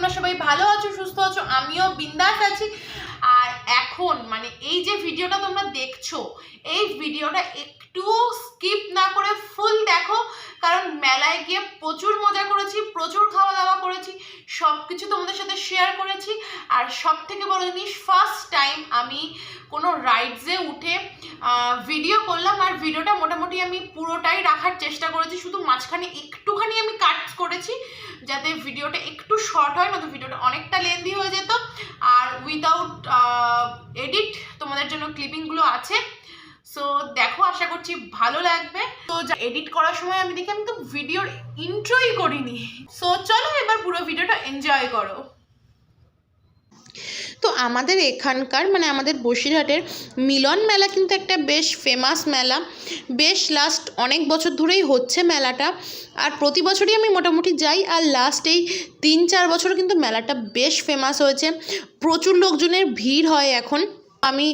তোমরা সবাই ভালো আছো, সুস্থ আছো, আমিও বিন্দাস আছি। আর এখন মানে এই যে ভিডিওটা তোমরা দেখছ, এই ভিডিওটা একটু স্কিপ না করে ফুল দেখো, কারণ মেলায় গিয়ে প্রচুর মজা করেছি, প্রচুর খাওয়া দাওয়া সব কিছু তোমাদের সাথে শেয়ার করেছি। আর সব থেকে বড় জিনিস ফার্স্ট টাইম আমি কোনো রাইডসে উঠে ভিডিও করলাম। আর ভিডিওটা মোটামুটি আমি পুরোটাই রাখার চেষ্টা করেছি। শুধু মাঝখানে একটুখানি আমি কাট করেছি, যাতে ভিডিওটা একটু শর্ট হয়, নয়তো ভিডিওটা অনেকটা লেন্দি হয়ে যেত। আর উইদাউট এডিট তোমাদের জন্য ক্লিপিংগুলো আছে। সো দেখো, আশা করছি ভালো লাগবে। তো এডিট করার সময় আমি দেখি আমি তো ভিডিওর ইন্ট্রোই করিনি। সো চলো এবার পুরো ভিডিওটা এনজয় করো। তো আমাদের এখানকার মানে আমাদের বসিরহাটের মিলন মেলা কিন্তু একটা বেশ ফেমাস মেলা। বেশ লাস্ট অনেক বছর ধরেই হচ্ছে মেলাটা। আর প্রতি বছরই আমি মোটামুটি যাই, আর লাস্ট এই তিন চার বছর কিন্তু মেলাটা বেশ ফেমাস হয়েছে। প্রচুর লোকজনের ভিড় হয় এখন। আমি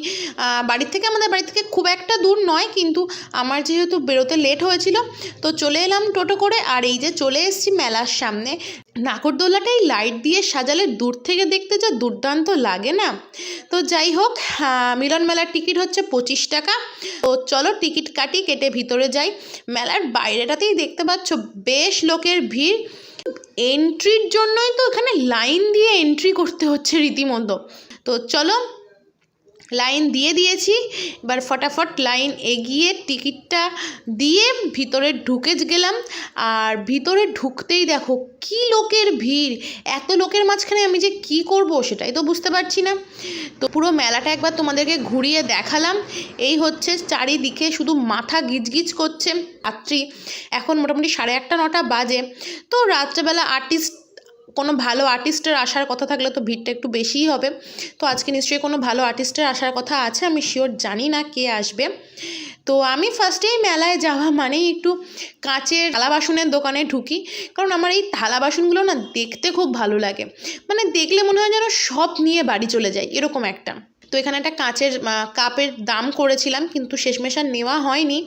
বাড়ির থেকে, আমাদের বাড়ি থেকে খুব একটা দূর নয়, কিন্তু আমার যেহেতু বেরোতে লেট হয়েছিল, তো চলে এলাম টোটো করে, আর এই যে চলে এসেছি মেলার সামনে। নাগরদোলাটাই লাইট দিয়ে সাজালে দূর থেকে দেখতে যা দুর্দান্ত লাগে না? তো যাই হোক মিলন মেলার টিকিট হচ্ছে পঁচিশ টাকা। তো চলো টিকিট কাটি, কেটে ভিতরে যাই। মেলার বাইরেটাতেই দেখতে পাচ্ছ, বেশ লোকের ভিড়। এন্ট্রির জন্যই তো এখানে লাইন দিয়ে এন্ট্রি করতে হচ্ছে রীতিমতো। তো চলো লাইন দিয়ে দিয়েছি। এবার ফটাফট লাইন এগিয়ে টিকিটটা দিয়ে ভিতরে ঢুকে গেলাম। আর ভিতরে ঢুকতেই দেখো কি লোকের ভিড়। এত লোকের মাঝখানে আমি যে কি করব সেটাই তো বুঝতে পারছি না। তো পুরো মেলাটা একবার তোমাদেরকে ঘুরিয়ে দেখালাম। এই হচ্ছে চারিদিকে শুধু মাথা গিজগিজ করছে রাত্রি। এখন মোটামুটি সাড়ে আটটা নটা বাজে। তো রাত্রেবেলা আর্টিস্ট কোনো ভালো আর্টিস্টের আসার কথা থাকলে তো ভিড়টা একটু বেশিই হবে। তো আজকে নিশ্চয়ই কোনো ভালো আর্টিস্টের আসার কথা আছে, আমি শিওর জানি না কে আসবে। তো আমি ফার্স্টেই মেলায় যাওয়া মানেই একটু কাঁচের থালা বাসনের দোকানে ঢুকি, কারণ আমার এই থালা বাসনগুলো না দেখতে খুব ভালো লাগে। মানে দেখলে মনে হয় যেন সব নিয়ে বাড়ি চলে যায় এরকম একটা। তো এখানে একটা কাঁচের কাপের দাম করেছিলাম, কিন্তু শেষমেশ আর নেওয়া হয়নি।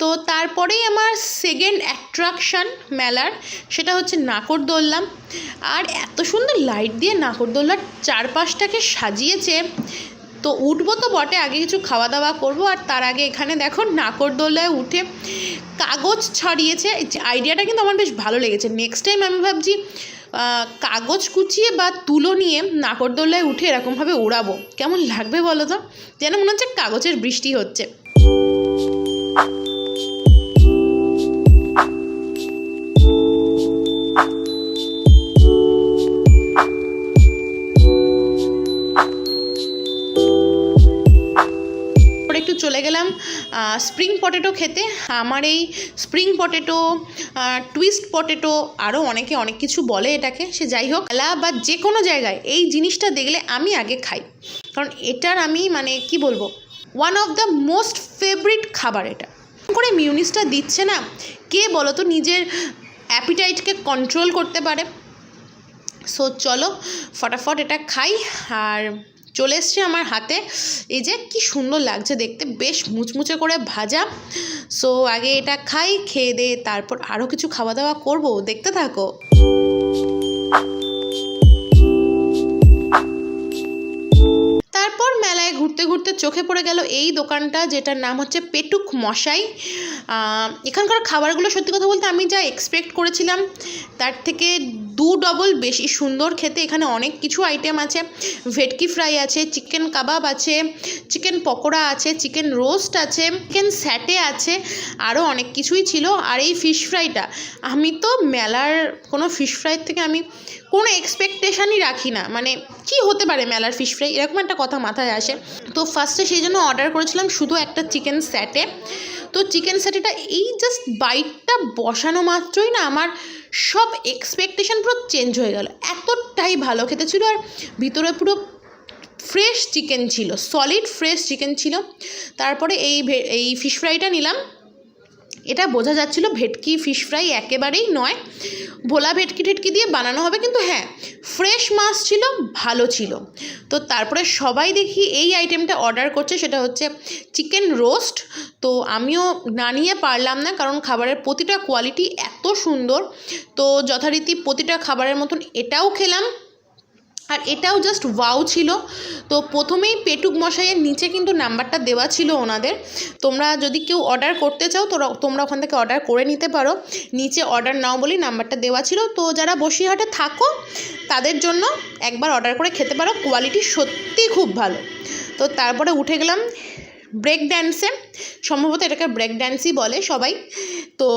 তো তারপরেই আমার সেকেন্ড অ্যাট্রাকশান মেলার, সেটা হচ্ছে নাকরদোল্লা। আর এত সুন্দর লাইট দিয়ে নাকরদোল্লার চারপাশটাকে সাজিয়েছে। তো উঠবো তো বটে, আগে কিছু খাওয়া দাওয়া করব। আর তার আগে এখানে দেখো নাকরদোলায় উঠে কাগজ ছড়িয়েছে। আইডিয়াটা কিন্তু আমার বেশ ভালো লেগেছে। নেক্সট টাইম আমি ভাবছি কাগজ কুচিয়ে বা তুলো নিয়ে নাকরদোলায় উঠে এরকমভাবে উড়াবো কেমন লাগবে বলো তো? যেন মনে হচ্ছে কাগজের বৃষ্টি হচ্ছে। চলে গেলাম স্প্রিং পটেটো খেতে। আমার এই স্প্রিং পটেটো টুইস্ট পটেটো আরও অনেকে অনেক কিছু বলে এটাকে, সে যাই হোক। মেলা বা যে কোনো জায়গায় এই জিনিসটা দেখলে আমি আগে খাই। কারণ এটার আমি মানে কি বলব one of the most favourite খাবার এটা। করে মিউনিসটা দিচ্ছে না, কে বলো তো নিজের অ্যাপিটাইটকে কন্ট্রোল করতে পারে। সো চলো, ফটাফট এটা খাই, আর চলে এসছে আমার হাতে। এই যে কি সুন্দর লাগছে দেখতে, বেশ মুচমুচে করে ভাজা। সো আগে এটা খাই, খেয়ে দে তারপর আরও কিছু খাওয়া দাওয়া করব, দেখতে থাকো। তারপর মেলায় ঘুরতে ঘুরতে চোখে পড়ে গেল এই দোকানটা, যেটার নাম হচ্ছে পেটুক মশাই। এখানকার খাবারগুলো সত্যি কথা বলতে আমি যা এক্সপেক্ট করেছিলাম, তার থেকে দু ডবল বেশি সুন্দর খেতে। এখানে অনেক কিছু আইটেম আছে। ভেটকি ফ্রাই আছে চিকেন কাবাব আছে চিকেন পকোড়া আছে চিকেন রোস্ট আছে চিকেন স্যাটে আছে আরও অনেক কিছুই ছিল। আর এই ফিশ ফ্রাইটা আমি তো মেলার কোনো ফিশ ফ্রাইয়ের থেকে আমি কোনো এক্সপেকটেশনই রাখি না। মানে কি হতে পারে মেলার ফিশ ফ্রাই এরকম একটা কথা মাথায় আসে। তো ফার্স্টে সেই জন্য অর্ডার করেছিলাম শুধু একটা চিকেন স্যাটে তো চিকেন স্যাটিটা এই জাস্ট বাইটটা বসানো মাত্রই না আমার সব এক্সপেকটেশন পুরো চেঞ্জ হয়ে গেল। এতটাই ভালো খেতে ছিল আর ভিতরে পুরো ফ্রেশ চিকেন ছিল সলিড ফ্রেশ চিকেন ছিল। তারপরে এই এই ফিশ ফ্রাইটা নিলাম। এটা বোঝা যাচ্ছিল ভেটকি ফিশ ফ্রাই একেবারেই নয়। ভোলা ভেটকি টেটকি দিয়ে বানানো হবে, কিন্তু হ্যাঁ ফ্রেশ মাছ ছিল, ভালো ছিল। তো তারপরে সবাই দেখি এই আইটেমটা অর্ডার করছে, সেটা হচ্ছে চিকেন রোস্ট তো আমিও না নিয়ে পারলাম না, কারণ খাবারের প্রতিটা কোয়ালিটি এত সুন্দর। তো যথারীতি প্রতিটা খাবারের মতন এটাও খেলাম। আর এটাও জাস্ট ওয়াও ছিল। তো প্রথমেই পেটুক মশাইয়ের নিচে কিন্তু নাম্বারটা দেওয়া ছিল ওনাদের। তোমরা যদি কেউ অর্ডার করতে চাও, তোরা, তোমরা ওখান থেকে অর্ডার করে নিতে পারো। নিচে অর্ডার নাও বলেই নাম্বারটা দেওয়া ছিল। তো যারা বসিরহাটে থাকো, তাদের জন্য একবার অর্ডার করে খেতে পারো। কোয়ালিটি সত্যি খুব ভালো। তো তারপরে উঠে গেলাম ব্রেক ড্যান্সে সম্ভবত এটাকে ব্রেক ড্যান্সই বলে সবাই। তো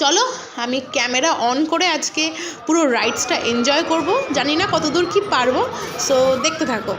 চলো, আমি ক্যামেরা অন করে আজকে পুরো রাইডসটা এনজয় করব। জানি না কতদূর কি পারব সো দেখতে থাকো।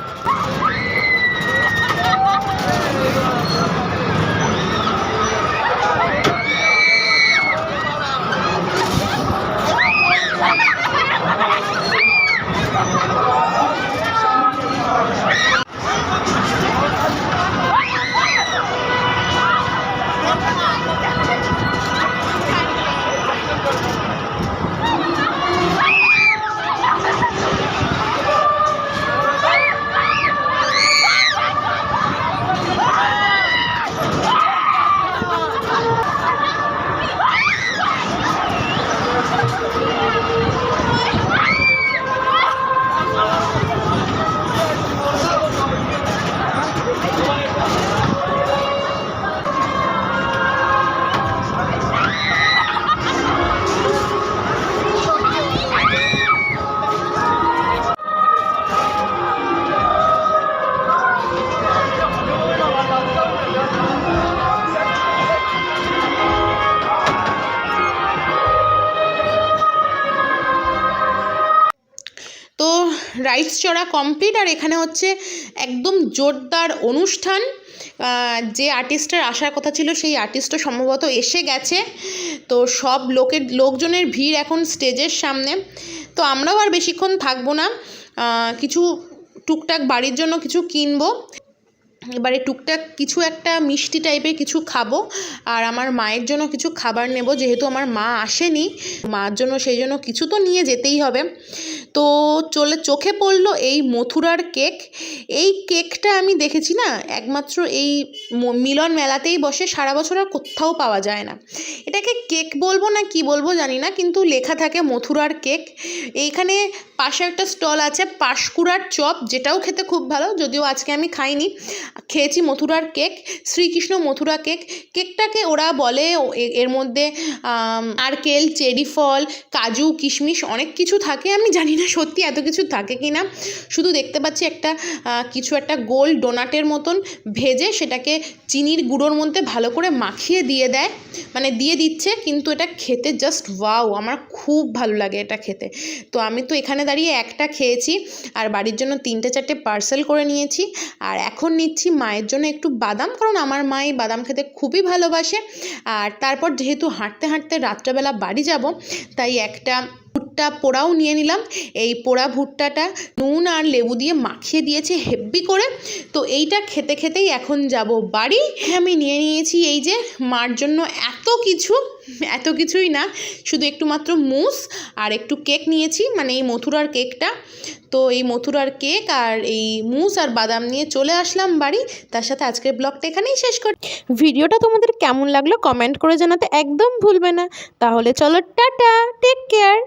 রাইডস চড়া কমপ্লিট আর এখানে হচ্ছে একদম জোরদার অনুষ্ঠান। যে আর্টিস্টের আসার কথা ছিল, সেই আর্টিস্টও সম্ভবত এসে গেছে। তো সব লোকের, লোকজনের ভিড় এখন স্টেজের সামনে। তো আমরাও আর বেশিক্ষণ থাকব না। কিছু টুকটাক বাড়ির জন্য কিছু কিনবো। এবারে টুকটাক কিছু একটা মিষ্টি টাইপের কিছু খাব। আর আমার মায়ের জন্য কিছু খাবার নেব, যেহেতু আমার মা আসেনি। মার জন্য, সেই জন্য কিছু তো নিয়ে যেতেই হবে। তো চলে চোখে পড়ল এই মথুরার কেক। এই কেকটা আমি দেখেছি না? একমাত্র এই মিলন মেলাতেই বসে সারা বছর আর কোথাও পাওয়া যায় না। এটাকে কেক বলব না কি বলব জানি না কিন্তু লেখা থাকে মথুরার কেক। এইখানে পাশে একটা স্টল আছে পাশকুড়ার চপ যেটাও খেতে খুব ভালো যদিও আজকে আমি খাইনি। খেয়েছি মথুরার কেক শ্রীকৃষ্ণ মথুরা কেক। কেকটাকে ওরা বলে এর মধ্যে আম, নারকেল চেরি ফল কাজু কিশমিশ অনেক কিছু থাকে আমি জানি না সত্যি এত কিছু থাকে কি না, শুধু দেখতে পাচ্ছি একটা কিছু একটা গোল ডোনাটের মতন ভেজে সেটাকে চিনির গুঁড়োর মধ্যে ভালো করে মাখিয়ে দিয়ে দেয়। মানে দিয়ে দিচ্ছে, কিন্তু এটা খেতে জাস্ট ওয়াও আমার খুব ভালো লাগে এটা খেতে। তো আমি তো এখানে দাঁড়িয়ে একটা খেয়েছি, আর বাড়ির জন্য তিনটে চারটে পার্সেল করে নিয়েছি, আর এখন নিচ্ছি মায়ের জন্য একটু বাদাম, কারণ আমার মা এই বাদাম খেতে খুবই ভালোবাসে। আর তারপর যেহেতু হাঁটতে হাঁটতে রাত্রেবেলা বাড়ি যাব, তাই একটা ভুট্টা পোড়াও নিয়ে নিলাম। এই পোড়া ভুট্টাটা নুন আর লেবু দিয়ে মাখিয়ে দিয়েছে হেব্বি করে। তো এইটা খেতে খেতেই এখন যাব বাড়ি। আমি নিয়ে নিয়েছি এই যে মার জন্য এত কিছু, এত কিছুই না, শুধু একটু মাত্র মুস আর একটু কেক নিয়েছি মানে এই মথুরার কেকটা। তো এই মথুরার কেক আর এই মুস আর বাদাম নিয়ে চলে আসলাম বাড়ি। তার সাথে আজকের ব্লগটা এখানেই শেষ করি। ভিডিওটা তোমাদের কেমন লাগল কমেন্ট করে জানাতে একদম ভুলবে না। তাহলে চলো টাটা টেক কেয়ার